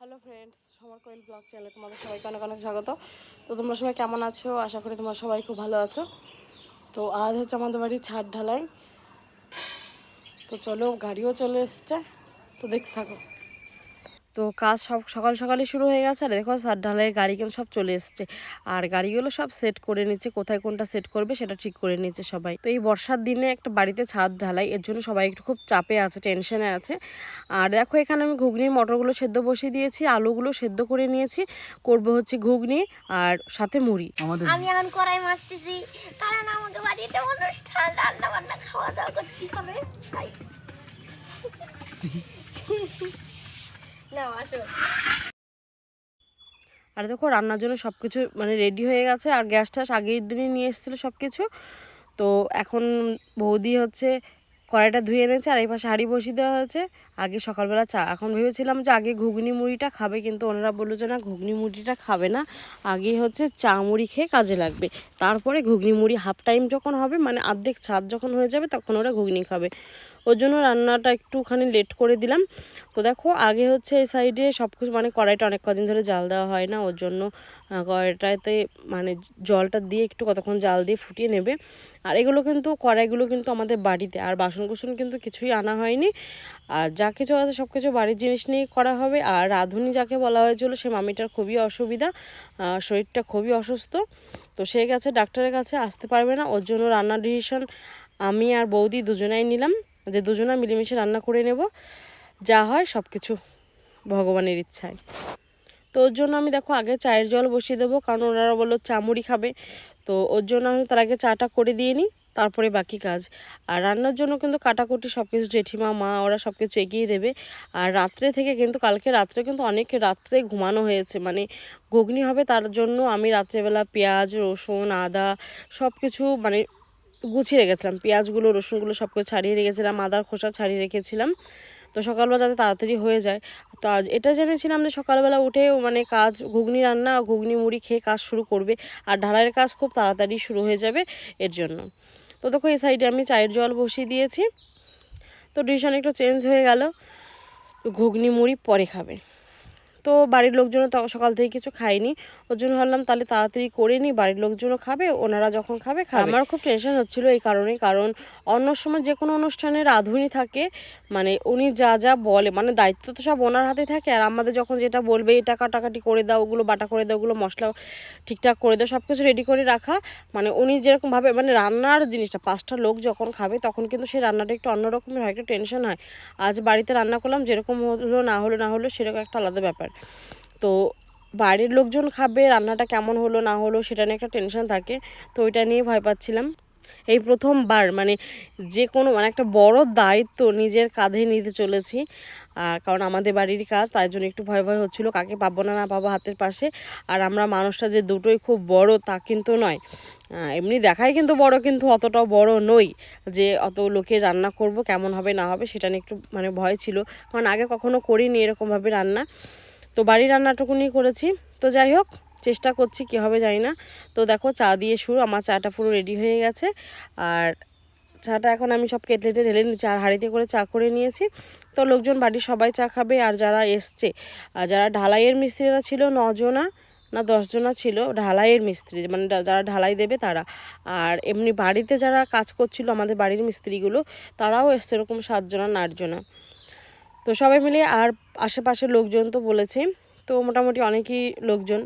Hello friends সবার কোয়েল blog চ্যানেলে তোমাদের সবাইকে অনেক অনেক স্বাগত। তো তোমরা সবাই কেমন আছো? আশা করি তোমরা সবাই খুব ভালো আছো। তো আজ হচ্ছে আমাদের বাড়ির ছাদ ঢালাই। তো চলো, গাড়িও চলে এসছে। তো দেখতে থাকো। তো কাজ সব সকাল সকালে শুরু হয়ে গেছে আর দেখো ছাদ ঢালাইয়ের গাড়ি কিন্তু সব চলে এসছে। আর গাড়িগুলো সব সেট করে নিচ্ছে কোথায় কোনটা সেট করবে সেটা ঠিক করে নিচ্ছে সবাই। তো এই বর্ষার দিনে একটা বাড়িতে ছাদ ঢালাই এর জন্য সবাই একটু খুব চাপে আছে টেনশনে আছে। আর দেখো এখানে আমি ঘুগনির মটরগুলো সেদ্ধ বসিয়ে দিয়েছি আলুগুলো সেদ্ধ করে নিয়েছি করব হচ্ছে ঘুগনি আর সাথে মুড়ি। আমাদের আমি এখন কড়াই মাছতেছি কারণ আমাদের বাড়িতে অনুষ্ঠান রান্না বান্না খাওয়া দাওয়া করতে হবে। আসো আর দেখো, রান্নার জন্য সব কিছু মানে রেডি হয়ে গেছে, আর গ্যাস ট্যাস আগের দিনই নিয়ে এসেছিল সব কিছু তো এখন বৌদি হচ্ছে কড়াইটা ধুয়ে এনেছে, আর এই পাশে হাঁড়ি বসিয়ে দেওয়া হয়েছে। আগে সকালবেলা চা, এখন ভেবেছিলাম যে আগে ঘুগনি মুড়িটা খাবে, কিন্তু ওনারা বলল যে না, ঘুগনি মুড়িটা খাবে না। আগে হচ্ছে চা মুড়ি খেয়ে কাজে লাগবে। তারপরে ঘুগনি মুড়ি হাফ টাইম যখন হবে মানে অর্ধেক ছাদ যখন হয়ে যাবে, তখন ওরা ঘুগনি খাবে। ওর জন্য রান্নাটা একটুখানি লেট করে দিলাম। তো দেখো, আগে হচ্ছে এই সাইডে সব কিছু মানে কড়াইটা অনেক কদিন ধরে জাল দেওয়া হয় না, ওর জন্য কড়াইটাতে মানে জলটা দিয়ে একটু কতক্ষণ জাল দিয়ে ফুটিয়ে নেবে। আর এগুলো কিন্তু, কড়াইগুলো কিন্তু আমাদের বাড়িতে, আর বাসন কুসন কিন্তু কিছুই আনা হয়নি। আর যা কিছু আছে সব কিছু বাড়ির জিনিস নিয়েই করা হবে। আর রাঁধুনি যাকে বলা হয়েছিল, সে মামিটার খুবই অসুবিধা শরীরটা খুবই অসুস্থ। তো সে গেছে, ডাক্তারের কাছে, আসতে পারবে না। ওর জন্য রান্নার ডিসিশন আমি আর বৌদি দুজনাই নিলাম। যে দুজনা মিলেমিশে রান্না করে নেব। যা হয় সব কিছু ভগবানের ইচ্ছায়। তো ওর জন্য আমি দেখো আগে চায়ের জল বসিয়ে দেবো, কারণ ওনারা বলল চা মুড়ি খাবে। তো ওর জন্য আমি তার আগে চাটা করে দিয়ে নিই, তারপরে বাকি কাজ। আর রান্নার জন্য কিন্তু কাটাকুটি সব কিছু জেঠিমা, মা, ওরা সব কিছু এগিয়ে দেবে। আর রাত্রে থেকে কিন্তু, কালকে রাত্রে কিন্তু অনেক রাত্রে ঘুমানো হয়েছে। মানে ঘুগনি হবে তার জন্য আমি রাত্রেবেলা পেঁয়াজ, রসুন, আদা সব কিছু মানে গুছিয়ে রেখেছিলাম। পেঁয়াজগুলো, রসুনগুলো সব কিছু ছাড়িয়ে রেখেছিলাম, আদার খোসা ছাড়িয়ে রেখেছিলাম। তো সকালবেলা যাতে তাড়াতাড়ি হয়ে যায়। তো আজ এটা জেনেছিলাম যে সকালবেলা উঠে মানে কাজ, ঘুগনি রান্না, ঘুগনি মুড়ি খেয়ে কাজ শুরু করবে। আর ঢালাইয়ের কাজ খুব তাড়াতাড়ি শুরু হয়ে যাবে এর জন্য। তো দেখো এই সাইডে আমি চায়ের জল বসিয়ে দিয়েছি। তো ডিসিশন একটু চেঞ্জ হয়ে গেল। ঘুগনি মুড়ি পরে খাবে। তো বাড়ির লোকজনও তো সকাল থেকে কিছু খায়নি। ওর জন্য ভাবলাম তাহলে তাড়াতাড়ি করে নিই বাড়ির লোকজনও খাবে, ওনারা যখন খাবে খাবে। আমার খুব টেনশন হচ্ছিল এই কারণে কারণ অন্য সময় যে কোনো অনুষ্ঠানে রাঁধুনি থাকে মানে উনি যা যা বলে মানে দায়িত্ব তো সব ওনার হাতে থাকে, আর আমাদের যখন যেটা বলবে এটা কাটাকাটি করে দাও, ওগুলো বাটা করে দাও, ওগুলো মশলা ঠিকঠাক করে দাও সব কিছু রেডি করে রাখা। মানে উনি যেরকমভাবে মানে রান্নার জিনিসটা, পাঁচটা লোক যখন খাবে, তখন কিন্তু সেই রান্নাটা একটু অন্য রকমের হয়, একটু টেনশন হয়। আজ বাড়িতে রান্না করলাম, যেরকম হলো, না হলো না হলো, সেরকম একটা আলাদা ব্যাপার। তো বাড়ির লোকজন খাবে, রান্নাটা কেমন হলো, না হলো, সেটা নিয়ে একটা টেনশন থাকে। তো ওইটা নিয়ে ভয় পাচ্ছিলাম। এই প্রথমবার মানে যে কোনো মানে একটা বড় দায়িত্ব নিজের কাঁধে নিতে চলেছি। কারণ আমাদের বাড়ির কাজ, তাই জন্য একটু ভয় ভয় হচ্ছিল, কাকে পাবো না না পাবো হাতের পাশে। আর আমরা মানুষটা যে দুটোই খুব বড়, তা কিন্তু নয়। এমনি দেখাই কিন্তু বড়, কিন্তু অতটাও বড় নই যে অত লোকের রান্না করব, কেমন হবে, না হবে, সেটা নিয়ে একটু মানে ভয় ছিল। কারণ আগে কখনো করিনি এরকমভাবে রান্না। তো বাড়ির রান্নাটুকুনি করেছি। তো যাই হোক চেষ্টা করছি কী হবে জানি না। তো দেখো, চা দিয়ে শুরু, আমার চাটা পুরো রেডি হয়ে গেছে। আর চাটা এখন আমি সব কেটলেটে ঢেলে নিচ্ছি, আর হাঁড়িতে করে চা করে নিয়েছি। তো লোকজন বাড়ির সবাই চা খাবে, আর যারা এসছে, আর যারা ঢালাইয়ের মিস্ত্রিরা ছিল, নজনা, না দশজনা ছিল, ঢালাইয়ের মিস্ত্রি মানে যারা ঢালাই দেবে তারা। আর এমনি বাড়িতে যারা কাজ করছিল, আমাদের বাড়ির মিস্ত্রিগুলো, তারাও এসছে, এরকম সাতজনা না আটজনা। তো সবাই মিলে আর আশেপাশের লোকজন তো বলেছে, তো মোটামুটি অনেকই লোকজন।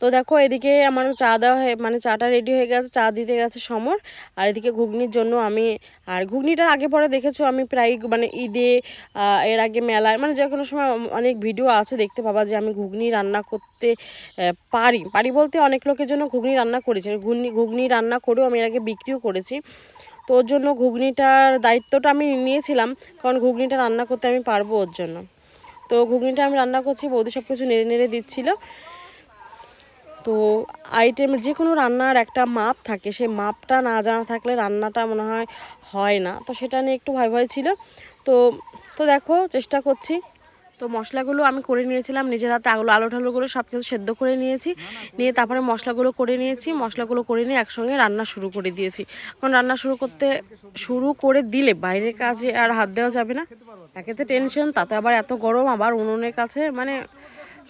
তো দেখো এদিকে আমার চা দেওয়া হয়ে মানে চাটা রেডি হয়ে গেছে, চা দিতে গেছে সমর। আর এদিকে ঘুগনির জন্য আমি, আর ঘুগনিটা আগে পরে দেখেছ, আমি প্রায় মানে ঈদে এর আগে মেলায় মানে যে কোনো সময় অনেক ভিডিও আছে, দেখতে পাবা যে আমি ঘুগনি রান্না করতে পারি। পারি বলতে অনেক লোকের জন্য ঘুগনি রান্না করেছি। ঘুগনি ঘুগনি রান্না করেও আমি এর আগে বিক্রিও করেছি। তো ওর জন্য ঘুগনিটার দায়িত্বটা আমি নিয়েছিলাম, কারণ ঘুগনিটা রান্না করতে আমি পারব ওর জন্য। তো ঘুগনিটা আমি রান্না করছি, বৌদি সব কিছু নেড়ে নেড়ে দিচ্ছিল। তো আইটেম যে কোনো রান্নার একটা মাপ থাকে, সেই মাপটা না জানা থাকলে রান্নাটা মনে হয় হয় না। তো সেটা নিয়ে একটু ভয় ভয় ছিল। তো তো দেখো, চেষ্টা করছি। তো মশলাগুলো আমি করে নিয়েছিলাম, নিজের হাতে আলু আলু ঠালুগুলো সব কিছু সেদ্ধ করে নিয়েছি। নিয়ে তারপরে মশলাগুলো করে নিয়েছি, মশলাগুলো করে নিয়ে একসঙ্গে রান্না শুরু করে দিয়েছি। কারণ রান্না শুরু করতে, শুরু করে দিলে বাইরের কাজে আর হাত দেওয়া যাবে না। একেতে টেনশন তাতে আবার এত গরম, আবার উনুনের কাছে মানে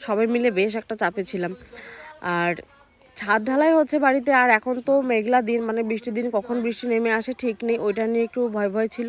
সবাই মিলে বেশ একটা চাপে ছিলাম। আর ছাদ ঢালাই হচ্ছে বাড়িতে, আর এখন তো মেঘলা দিন মানে বৃষ্টির দিন কখন বৃষ্টি নেমে আসে ঠিক নেই, ওইটা নিয়ে একটু ভয় ভয় ছিল।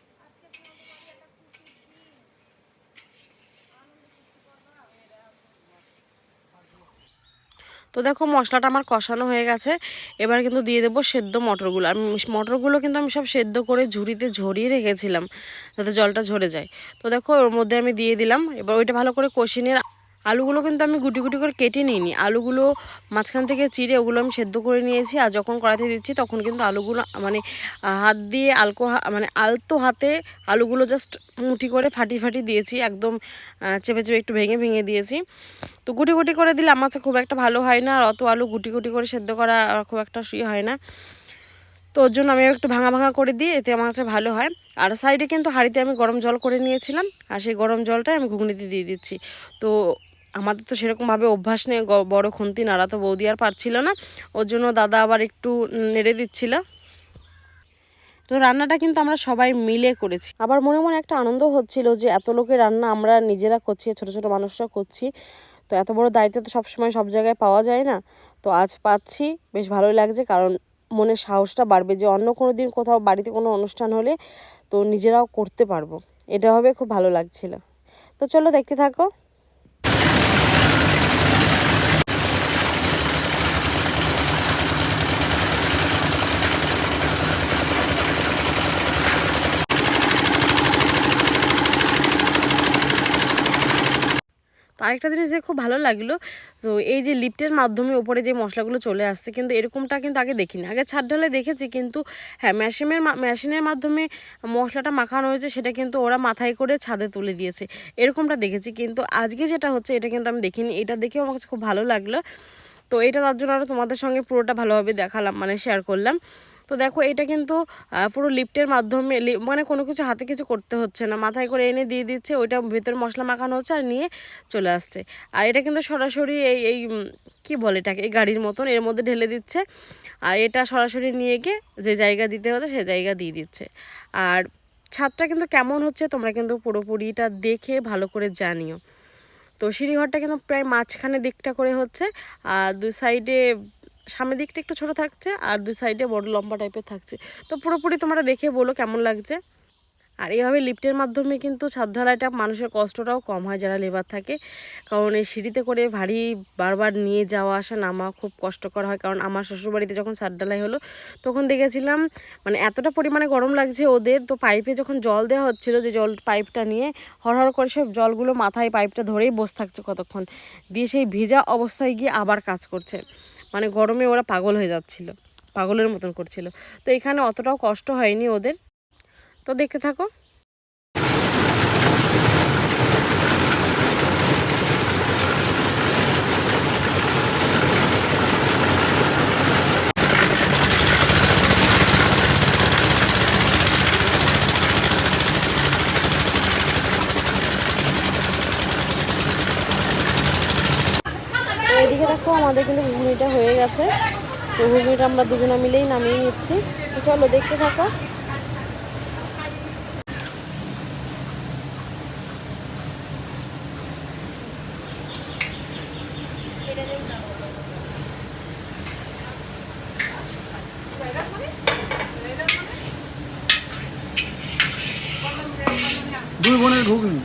তো দেখো মশলাটা আমার কষানো হয়ে গেছে। এবার কিন্তু দিয়ে দেবো সেদ্ধ মটরগুলো। আর মটরগুলো কিন্তু আমি সব সেদ্ধ করে ঝুড়িতে ঝরিয়ে রেখেছিলাম, যাতে জলটা ঝরে যায়। তো দেখো ওর মধ্যে আমি দিয়ে দিলাম। এবার ওইটা ভালো করে কষিয়ে নিয়ে আলুগুলো কিন্তু আমি গুটি গুটি করে কেটে নিইনি। আলুগুলো মাঝখান থেকে চিড়ে ওগুলো আমি সেদ্ধ করে নিয়েছি আর যখন কড়াতে দিচ্ছি তখন কিন্তু আলুগুলো মানে হাত দিয়ে আলকো মানে আলতো হাতে আলুগুলো জাস্ট মুঠি করে ফাটি ফাটি দিয়েছি, একদম চেপে চেপে একটু ভেঙে ভেঙে দিয়েছি। তো গুটি গুটি করে দিলে আমার খুব একটা ভালো হয় না আর অত আলু গুটি গুটি করে সেদ্ধ করা খুব একটা শুয়ে হয় না। তো ওর জন্য আমি একটু ভাঙা ভাঙা করে দিই, এতে আমার কাছে ভালো হয়। আর সাইডে কিন্তু হাঁড়িতে আমি গরম জল করে নিয়েছিলাম, আর সেই গরম জলটাই আমি ঘুগনিতে দিয়ে দিচ্ছি। তো আমাদের তো সেরকমভাবে অভ্যাস নেই বড় খুন্তি নাড়া তো বৌদি আর পারছিল না। ওর জন্য দাদা আবার একটু নেড়ে দিচ্ছিল। তো রান্নাটা কিন্তু আমরা সবাই মিলে করেছি। আবার মনে মনে একটা আনন্দ হচ্ছিল যে এত লোকের রান্না আমরা নিজেরা করছি, ছোট ছোট মানুষরা করছি। তো এত বড় দায়িত্ব তো সবসময় সব জায়গায় পাওয়া যায় না। তো আজ পাচ্ছি, বেশ ভালোই লাগছে কারণ মনে সাহসটা বাড়বে যে অন্য কোনো দিন কোথাও বাড়িতে কোনো অনুষ্ঠান হলে তো নিজেরাও করতে পারব। এটা হবে খুব ভালো লাগছিল। তো চলো দেখতে থাকো। তো আরেকটা জিনিস দেখে খুব ভালো লাগল, তো এই যে লিফটের মাধ্যমে উপরে যে মশলাগুলো চলে আসছে, কিন্তু এরকমটা কিন্তু আগে দেখিনি। আগে ছাদ ঢালে দেখেছি, কিন্তু হ্যাঁ মেশিনের মেশিনের মাধ্যমে মশলাটা মাখানো হয়েছে, সেটা কিন্তু ওরা মাথায় করে ছাদে তুলে দিয়েছে। এরকমটা দেখেছি, কিন্তু আজকে যেটা হচ্ছে, এটা কিন্তু আমি দেখিনি। এটা দেখেও আমার কাছে খুব ভালো লাগল। তো এটা তার জন্য আরও তোমাদের সঙ্গে পুরোটা ভালোভাবে দেখালাম মানে শেয়ার করলাম। তো দেখো এটা কিন্তু পুরো লিফটের মাধ্যমে মানে কোনো কিছু হাতে কিছু করতে হচ্ছে না। মাথায় করে এনে দিয়ে দিচ্ছে, ওইটা ভেতরে মশলা মাখানো হচ্ছে আর নিয়ে চলে আসছে। আর এটা কিন্তু সরাসরি এই এই কী বলে এটাকে, এই গাড়ির মতন এর মধ্যে ঢেলে দিচ্ছে। আর এটা সরাসরি নিয়ে গিয়ে যে জায়গা দিতে হচ্ছে, সে জায়গা দিয়ে দিচ্ছে। আর ছাদটা কিন্তু কেমন হচ্ছে তোমরা কিন্তু পুরোপুরিটা দেখে ভালো করে জানিও। তো সিঁড়িঘরটা কিন্তু প্রায় মাঝখানে দিকটা করে হচ্ছে। আর দু সাইডে সামনের দিকটা একটু ছোট থাকছে আর দুই সাইডে বড় লম্বা টাইপের থাকছে। তো পুরোপুরি তোমরা দেখে বলো কেমন লাগছে। আর এইভাবে লিফটের মাধ্যমে কিন্তু ছাদ ঢালাইটা মানুষের কষ্টটাও কম হয় যারা লেবার থাকে। কারণ এই সিঁড়িতে করে ভারী বারবার নিয়ে যাওয়া, আসা, নামা খুব কষ্টকর হয়। কারণ আমার শ্বশুরবাড়িতে যখন ছাদ ঢালাই হলো, তখন দেখেছিলাম মানে এতটা পরিমাণে গরম লাগছে ওদের। তো পাইপে যখন জল দেওয়া হচ্ছিল, যে জল পাইপটা নিয়ে হরহর করে সব জলগুলো মাথায় পাইপটা ধরেই বসে থাকছে কতক্ষণ। দিয়ে সেই ভেজা অবস্থায় গিয়ে আবার কাজ করছে। মানে গরমে ওরা পাগল হয়ে যাচ্ছিল, পাগলের মতন করছিল। তো এখানে অতটাও কষ্ট হয়নি ওদের। তো দেখতে থাকো। আমাদের কিন্তু ঘুগনিটা হয়ে গেছে। তো ঘুগনিটা আমরা দুজনে মিলেই নামিয়ে নিচ্ছি। তো চলো দেখতে থাকো দুই বোনের ঘুগনি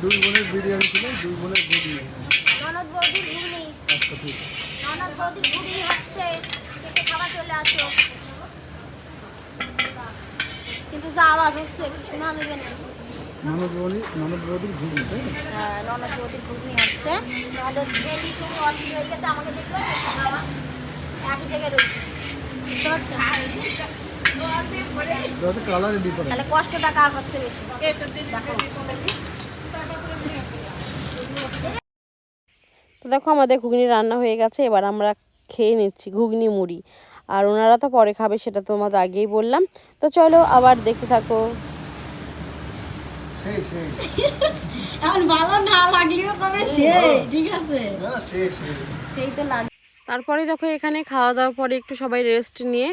দুই বোনের বিরিয়ানি ছিল দুই বোনের ঘুগনি ননদ বৌদির ঘুগনি আচ্ছা ঠিক ননদ হচ্ছে খেতে চলে আসো। কিন্তু যা আওয়াজ হচ্ছে কি শোনা দেবে না ননদ বৌদি ননদ বৌদির ঘুগনি তাই হ্যাঁ ননদ বৌদির ঘুগনি হচ্ছে ননদ বৌদি তুমি অস্থির হয়ে গেছে আমাকে দেখবে আমার একই জায়গায় রয়েছে বুঝতে পারছেন তাহলে কষ্টটা কার হচ্ছে বেশি দেখো তো দেখো আমাদের ঘুগনি রান্না হয়ে গেছে এবার আমরা খেয়ে নিচ্ছি ঘুগনি মুড়ি। আর ওনারা তো পরে খাবে সেটা তোমাদের আগেই বললাম। তো চলো আবার দেখে থাকো। সেই সেই। এখন ভালো না লাগলেও কবে সেই ঠিক আছে? না সেই সেই। সেই তো লাগে তারপরে দেখো এখানে খাওয়া দাওয়ার পরে একটু সবাই রেস্ট নিয়ে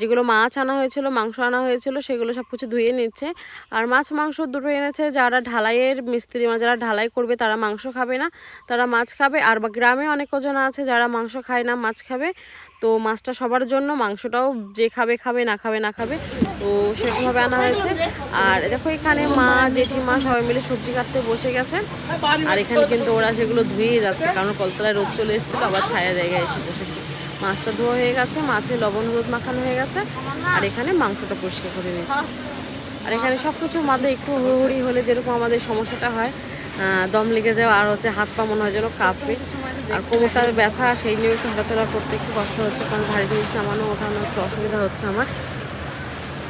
যেগুলো মাছ আনা হয়েছিল, মাংস আনা হয়েছিল, সেগুলো সব কিছু ধুয়ে নিচ্ছে। আর মাছ, মাংস দুটো এনেছে যারা ঢালাইয়ের মিস্ত্রি, মা যারা ঢালাই করবে তারা মাংস খাবে না, তারা মাছ খাবে। আর গ্রামে অনেক কজন আছে যারা মাংস খায় না, মাছ খাবে। তো মাছটা সবার জন্য, মাংসটাও যে খাবে খাবে, না খাবে না খাবে, তো সেরকমভাবে আনা হয়েছে। আর দেখো এখানে মা, জেঠিমা সবাই মিলে সবজি কাটতে বসে গেছে আর এখানে কিন্তু ওরা সেগুলো ধুয়ে যাচ্ছে, কারণ কলতলায় রোদ চলে এসেছিল, আবার ছায়া জায়গায় এসে বসেছে। মাছটা ধোয়া হয়ে গেছে, মাছে লবণ, হলুদ মাখানো হয়ে গেছে, আর এখানে মাংসটা পরিষ্কার করে নিচ্ছে আর এখানে সব কিছু মাঝে একটু হুড়োহুড়ি হলে যেরকম আমাদের সমস্যাটা হয় দম লেগে যাওয়া, আর হচ্ছে হাত পা মনে হয় যেন কাঁপবে। আর কোমরটা ব্যথা, সেই নিয়ে হাঁটাচলা করতে একটু কষ্ট হচ্ছে, কারণ ভারী জিনিস নামানো, ওঠানো একটু অসুবিধা হচ্ছে আমার।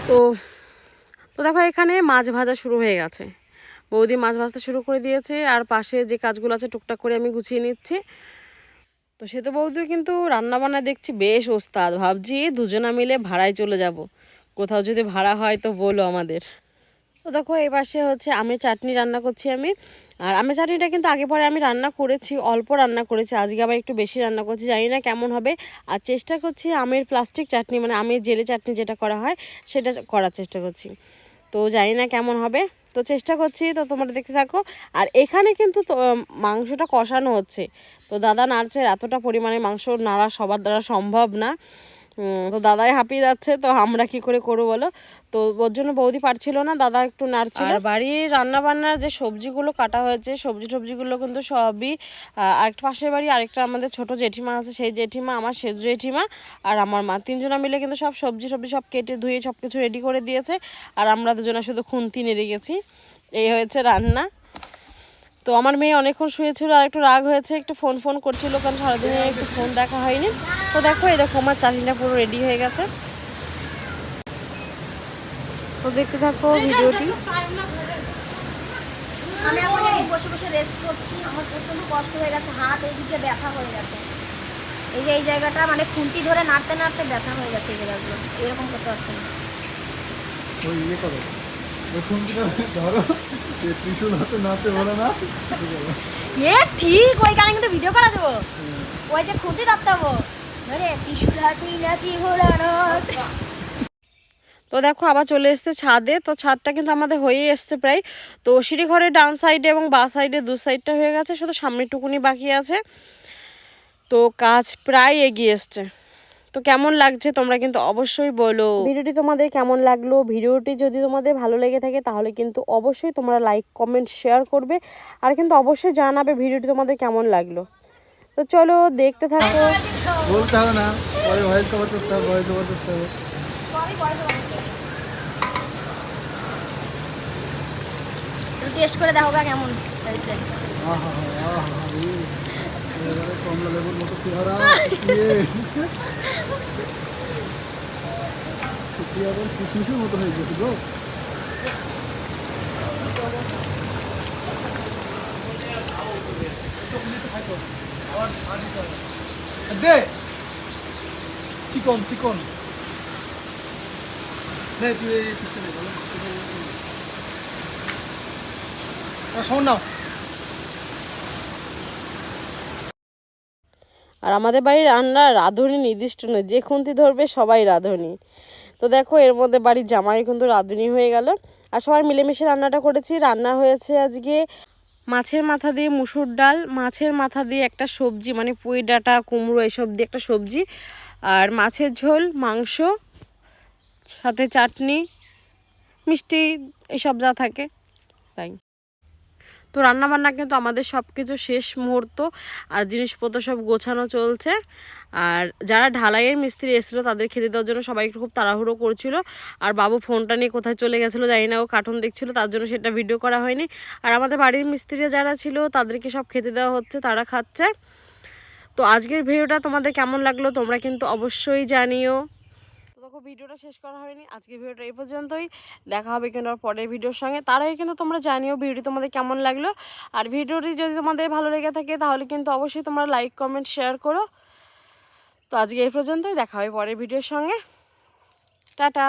তো তো দেখো, এখানে মাছ ভাজা শুরু হয়ে গেছে। বৌদি মাছ ভাজতে শুরু করে দিয়েছে, আর পাশে যে কাজগুলো আছে টুকটাক করে আমি গুছিয়ে নিচ্ছি। তো সে তো বৌদিও কিন্তু রান্না বান্না দেখছি বেশ ওস্তাদ। ভাবছি দুজনা মিলে ভাড়ায় চলে যাব। কোথাও যদি ভাড়া হয় তো বলো আমাদের। তো দেখো এই পাশে হচ্ছে আমি চাটনি রান্না করছি আমি। আর আমের চাটনিটা কিন্তু আগে পরে আমি রান্না করেছি, অল্প রান্না করেছি, আজকে আবার একটু বেশি রান্না করছি, জানি না কেমন হবে। আর চেষ্টা করছি আমের প্লাস্টিক চাটনি মানে আমের জেলে চাটনি যেটা করা হয়, সেটা করার চেষ্টা করছি। তো জানি না কেমন হবে। তো চেষ্টা করছি, তো তোমরা দেখতে থাকো। আর এখানে কিন্তু মাংসটা কষানো হচ্ছে। তো দাদা নাড়ছে, এতটা পরিমাণে মাংস নাড়া সবার দ্বারা সম্ভব না। তো দাদাই হাঁপিয়ে যাচ্ছে, তো আমরা কি করে করব বলো? তো ওর জন্য বৌদি পারছিল না, দাদা একটু নাড়ছিল। আর বাড়ির রান্না বান্নার যে সবজিগুলো কাটা হয়েছে, সবজি টবজিগুলো কিন্তু সবই একটা পাশের বাড়ি আরেকটা আমাদের ছোট জেঠিমা আছে, সেই জেঠিমা, আমার সেজু জেঠিমা আর আমার মা। তিনজনা মিলে কিন্তু সব সবজি সবজি সব কেটে ধুয়ে সব কিছু রেডি করে দিয়েছে। আর আমরা দুজনা শুধু খুন্তি নেড়ে গেছি। এই হয়েছে রান্না। তো আমার মেয়ে অনেকক্ষণ শুয়েছিল আর একটু রাগ হয়েছে একটু ফোন ফোন করছিল কারণ সারাদিনে একটু ফোন দেখা হয়নি। তো দেখো এই দেখো আমার চাটনিটা পুরো রেডি হয়ে গেছে। তো দেখতে থাকো ভিডিওটি। আমি এখন এই বসে বসে রেস্ট করছি আমার প্রচণ্ড কষ্ট হয়ে গেছে হাত এইদিকে ব্যথা হয়ে গেছে। এই যে এই জায়গাটা মানে খুন্তি ধরে নাড়তে নাড়তে ব্যথা হয়ে গেছে এই জায়গাগুলো। এরকম করতে পারছি না। ওই ইয়ে করো। প্রথম ধরো ত্রিশুল হাতে নাচে বলে না এ ঠিক ওইখানে কিন্তু ভিডিও করা দেবো। ওই যে খুঁটি ধরে ত্রিশুল নাচি তো দেখো আবার চলে এসছে ছাদে। তো ছাদটা কিন্তু আমাদের হয়ে এসছে প্রায়। তো সিঁড়ি ঘরের ডান সাইডে এবং বা সাইডে দু সাইডটা হয়ে গেছে। শুধু সামনের টুকুনি বাকি আছে। তো কাজ প্রায় এগিয়ে এসছে। তো কেমন লাগছে তোমরা কিন্তু অবশ্যই বলো। ভিডিওটি তোমাদের কেমন লাগল? ভিডিওটি যদি তোমাদের ভালো লেগে থাকে তাহলে কিন্তু অবশ্যই তোমরা লাইক কমেন্ট শেয়ার করবে আর কিন্তু অবশ্যই জানাবে ভিডিওটি তোমাদের কেমন লাগল। তো চলো দেখতে থাকো। বলতে হবে না পরে ভয়েস কভার করতে হবে ভয়েস কভার করতে হবে। সবই বয়স হয়েছে। একটু টেস্ট করে দেখো কেমন হয়েছে। আহা আহা রে। কমলা লেবুর মতো চেহারা আবার কিশমিশের মতো হয়ে গেছে গো দে চিকন চিকন নে তুই পিসটা শোন নাও। আর আমাদের বাড়ির রান্না রাঁধুনি নির্দিষ্ট নয়, যে খুন্তি ধরবে সবাই রাঁধুনি। তো দেখো, এর মধ্যে বাড়ির জামাই কিন্তু রাঁধুনি হয়ে গেল। আর সবাই মিলেমিশে রান্নাটা করেছি। রান্না হয়েছে আজকে মাছের মাথা দিয়ে মুসুর ডাল, মাছের মাথা দিয়ে একটা সবজি মানে পুঁই ডাঁটা, কুমড়ো, এসব দিয়ে একটা সবজি। আর মাছের ঝোল, মাংস, সাথে চাটনি, মিষ্টি, এসব যা থাকে। তাই। তো রান্নাবান্না কিন্তু আমাদের সব কিছু শেষ মুহূর্ত, আর জিনিসপত্র সব গোছানো চলছে। আর যারা ঢালাইয়ের মিস্ত্রি এসেছিল তাদের খেতে দেওয়ার জন্য সবাই খুব তাড়াহুড়ো করছিল। আর বাবু ফোনটা নিয়ে কোথায় চলে গেছিল জানি না, ও কার্টুন দেখছিল, তার জন্য সেটা ভিডিও করা হয়নি। আর আমাদের বাড়ির মিস্ত্রি যারা ছিল তাদেরকে সব খেতে দেওয়া হচ্ছে, তারা খাচ্ছে। তো আজকের ভিডিওটা তোমাদের কেমন লাগল তোমরা কিন্তু অবশ্যই জানিও। দেখো ভিডিওটা শেষ করা হয়নি। আজকে ভিডিওটা এই পর্যন্তই। দেখা হবে কিন্তু পরের ভিডিওর সঙ্গে। তারাই কিন্তু তোমরা জানিও ভিডিও তোমাদের কেমন লাগল। আর ভিডিওটি যদি তোমাদের ভালো লেগে থাকে, তাহলে কিন্তু অবশ্যই তোমরা লাইক, কমেন্ট, শেয়ার করো। তো আজকে এই পর্যন্তই। দেখা হবে পরের ভিডিওর সঙ্গে। টাটা!